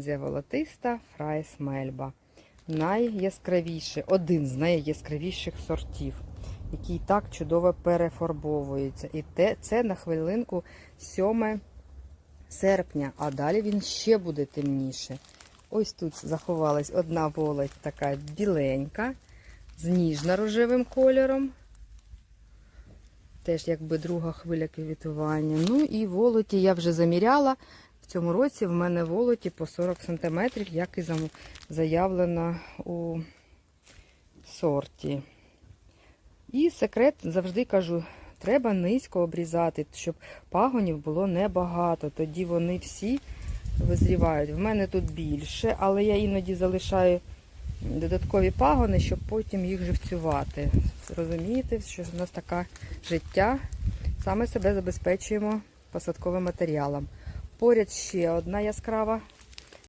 гортензія волотиста, фрайс мельба. Найяскравіший, один з найяскравіших сортів, який так чудово перефарбовується. І те, це на хвилинку 7 серпня, а далі він ще буде темніше. Ось тут заховалась одна волоть така біленька, з ніжно-рожевим кольором. Теж якби друга хвиля квітування. Ну і волоті я вже заміряла. Цьому році в мене волоті по 40 см, як і заявлено у сорті. І секрет завжди кажу, треба низько обрізати, щоб пагонів було небагато. Тоді вони всі визрівають. В мене тут більше, але я іноді залишаю додаткові пагони, щоб потім їх живцювати. Розумієте, що в нас таке життя. Саме себе забезпечуємо посадковим матеріалом. Поряд ще одна яскрава